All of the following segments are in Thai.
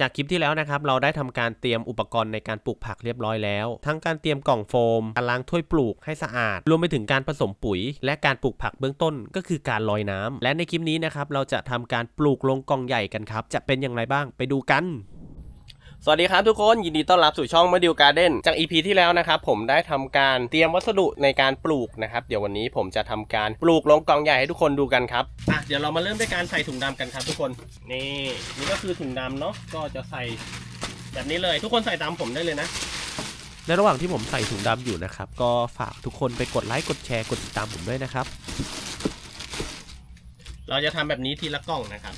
จากคลิปที่แล้วนะครับเราได้ทำการเตรียมอุปกรณ์ในการปลูกผักเรียบร้อยแล้ว ทั้งการเตรียมกล่องโฟมการล้างถ้วยปลูกให้สะอาด รวมไปถึงการผสมปุ๋ย และการปลูกผักเบื้องต้นก็คือการลอยน้ำและในคลิปนี้นะครับเราจะทำการปลูกลงกล่องใหญ่กันครับ จะเป็นอย่างไรบ้างไปดูกัน สวัสดีครับทุกคนยินดีต้อนรับสู่ช่องมาดิวการ์เด้นจาก EP ที่แล้วนะครับผมได้ทำการเตรียมวัสดุในการปลูกนะครับเดี๋ยววันนี้ผมจะทำการปลูกลงกล่องใหญ่ให้ทุกคนดูกันครับอะเดี๋ยวเรามาเริ่มด้วยการใส่ถุงดำกันครับทุกคนนี่นี่ก็คือถุงดำเนาะก็จะใส่แบบนี้เลยทุกคนใส่ตามผมได้เลยนะในระหว่างที่ผมใส่ถุงดำอยู่นะครับก็ฝากทุกคนไปกดไลค์กดแชร์กดติดตามผมด้วยนะครับ เราจะทำแบบนี้ทีละกล่องนะครับ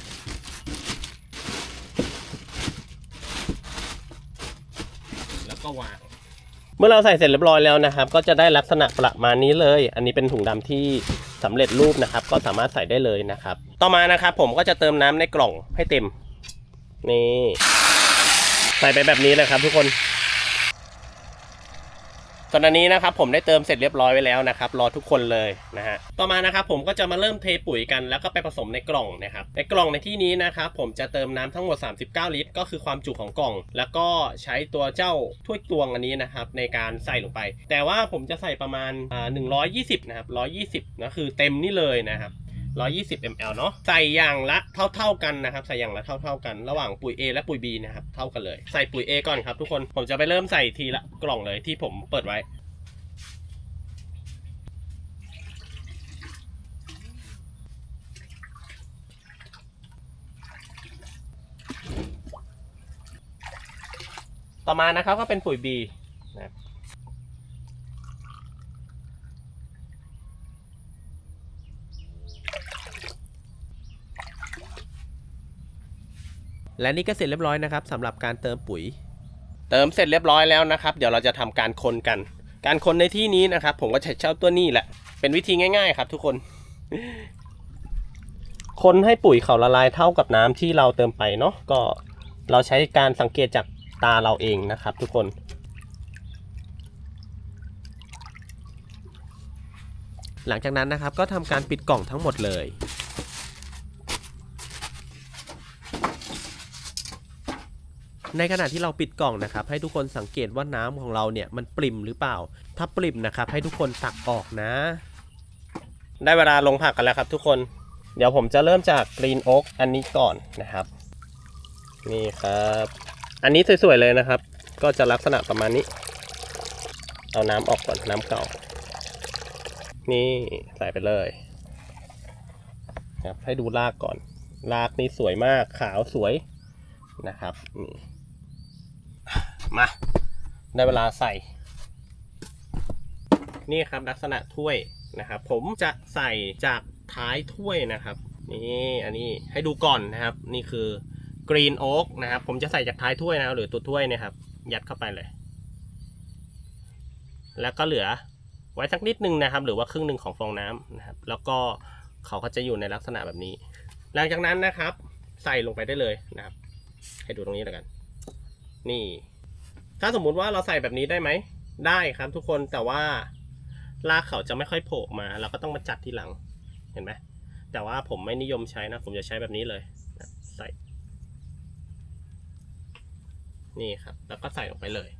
แล้ว ก็วางเมื่อเราใส่เสร็จเรียบร้อยแล้วนะครับ ก็จะได้ลักษณะประมาณนี้เลย อันนี้เป็นถุงดำที่สำเร็จรูปนะครับ ก็สามารถใส่ได้เลยนะครับ ต่อมานะครับ ผมก็จะเติมน้ำในกล่องให้เต็ม นี่ ใส่ไปแบบนี้เลยครับทุกคน ตอนนี้นะครับผมได้เติมเสร็จเรียบร้อยไว้แล้วนะครับรอทุกคนเลยนะฮะต่อมานะครับผมก็จะมาเริ่มเทปุ๋ยกันแล้วก็ไปผสมในกล่องนะครับในกล่องในที่นี้นะครับผมจะเติมน้ำทั้งหมด 39 ลิตร ก็คือความจุของกล่อง แล้วก็ใช้ตัวเจ้าถ้วยตวงอันนี้นะครับในการใส่ลงไป แต่ว่าผมจะใส่ประมาณอ่า120นะครับ120นะคือเต็มนี่เลยนะครับ 120 ml เนาะใส่อย่างละเท่า ๆกันนะครับ ใส่อย่างละเท่า ๆกัน ระหว่างปุ๋ย A และปุ๋ย B นะครับเท่ากันเลย ใส่ปุ๋ย A ก่อนครับทุกคนผมจะไปเริ่มใส่ทีละกล่องเลยที่ผมเปิดไว้ต่อมานะครับก็เป็นปุ๋ย B นะครับ และนี่ก็เสร็จเรียบร้อยนะครับสำหรับการเติมปุ๋ย เติมเสร็จเรียบร้อยแล้วนะครับ เดี๋ยวเราจะทำการคนกัน การคนในที่นี้นะครับ ผมก็จะเช่าตัวนี้แหละ เป็นวิธีง่าย ๆ ครับ ทุกคน คนให้ปุ๋ยเขาละลายเท่ากับน้ำที่เราเติมไปเนาะก็เราใช้การสังเกตจากตาเราเองนะครับ ทุกคนหลังจากนั้นนะครับก็ทำการปิดกล่องทั้งหมดเลย ในขณะที่เราปิดกล่องนะครับให้ทุกคนสังเกตว่าน้ำของเราเนี่ยมันปริ่มหรือเปล่า ถ้าปริ่มนะครับให้ทุกคนตักออกนะ ได้เวลาลงผักกันแล้วครับทุกคน เดี๋ยวผมจะเริ่มจากกรีนโอ๊กอันนี้ก่อนนะครับ นี่ครับ อันนี้สวยๆเลยนะครับ ก็จะลักษณะประมาณนี้ เอาน้ำออกก่อนน้ำเก่า นี่ใส่ไปเลยครับให้ดูรากก่อน รากนี่สวยมากขาวสวยนะครับนี่ มา ได้เวลาใส่ นี่ครับลักษณะถ้วยนะครับ ผมจะใส่จากท้ายถ้วยนะครับนี่อันนี้ให้ดูก่อนนะครับ นี่คือกรีนโอ๊กนะครับ ผมจะใส่จากท้ายถ้วยนะครับหรือตัวถ้วยนะครับ ยัดเข้าไปเลย แล้วก็เหลือไว้สักนิดนึงนะครับ หรือว่าครึ่งหนึ่งของฟองน้ำนะครับ แล้วก็เขาก็จะอยู่ในลักษณะแบบนี้ หลังจากนั้นนะครับ ใส่ลงไปได้เลยนะครับ ให้ดูตรงนี้แล้วกัน นี่ ถ้าสมมุติว่าเราใส่แบบนี้ได้ไหม ได้ครับทุกคนแต่ว่าลากเขาจะไม่ค่อยโผล่มา เราก็ต้องมาจัดทีหลังเห็นไหมแต่ว่าผมไม่นิยมใช้นะ ผมจะใช้แบบนี้เลยใส่ นี่ครับ แล้วก็ใส่ลงไปเลย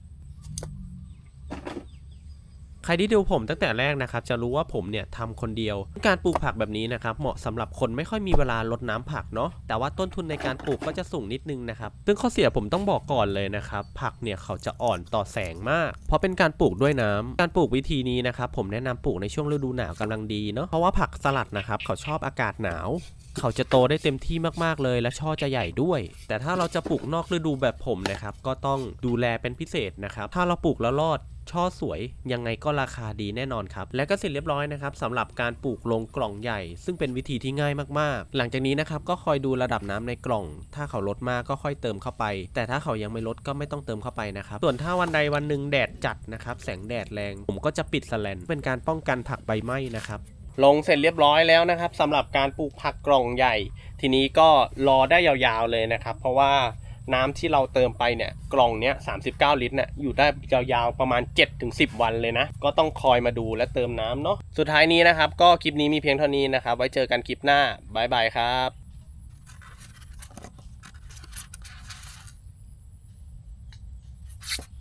ใครที่ดูผมตั้งแต่แรกนะครับจะรู้ว่าผมเนี่ยทำคนเดียว การปลูกผักแบบนี้นะครับเหมาะสำหรับคนไม่ค่อยมีเวลารดน้ำผักเนาะแต่ว่าต้นทุนในการปลูกก็จะสูงนิดนึงนะครับซึ่งข้อเสียผมต้องบอกก่อนเลยนะครับผักเนี่ยเขาจะอ่อนต่อแสงมาก เพราะเป็นการปลูกด้วยน้ำการปลูกวิธีนี้นะครับผมแนะนำปลูกในช่วงฤดูหนาวกำลังดีเนาะเพราะว่าผักสลัดนะครับเขาชอบอากาศหนาว เขาจะโตได้เต็มที่มากๆเลยและช่อจะใหญ่ด้วย แต่ถ้าเราจะปลูกนอกฤดูแบบผมนะครับก็ต้องดูแลเป็นพิเศษนะครับถ้าเราปลูกแล้วรอด ช่อสวยยังไงก็ราคาดีแน่นอนครับ และก็เสร็จเรียบร้อยนะครับสำหรับการปลูกลงกล่องใหญ่ ซึ่งเป็นวิธีที่ง่ายมากๆ หลังจากนี้นะครับก็คอยดูระดับน้ำในกล่อง ถ้าเขาลดมากก็ค่อยเติมเข้าไป แต่ถ้าเขายังไม่ลดก็ไม่ต้องเติมเข้าไปนะครับส่วนถ้าวันใดวันหนึ่งแดดจัดนะครับแสงแดดแรงผมก็จะปิดสแลนเป็นการป้องกันผักใบไหม้นะครับลงเสร็จเรียบร้อยแล้วนะครับสำหรับการปลูกผักกล่องใหญ่ ทีนี้ก็รอได้ยาวๆเลยนะครับ เพราะว่า น้ำที่เราเติมไปเนี่ยกล่องเนี้ยสาลิตรเนี่ยอยู่ได้ยาวๆประมาณ 7-10 วันเลยนะ ก็ต้องคอยมาดูและเติมน้ำเนาะสุดท้ายนี้นะครับ ก็คลิปนี้มีเพียงเท่านี้นะครับ ไว้เจอกันคลิปหน้าบายบายครับ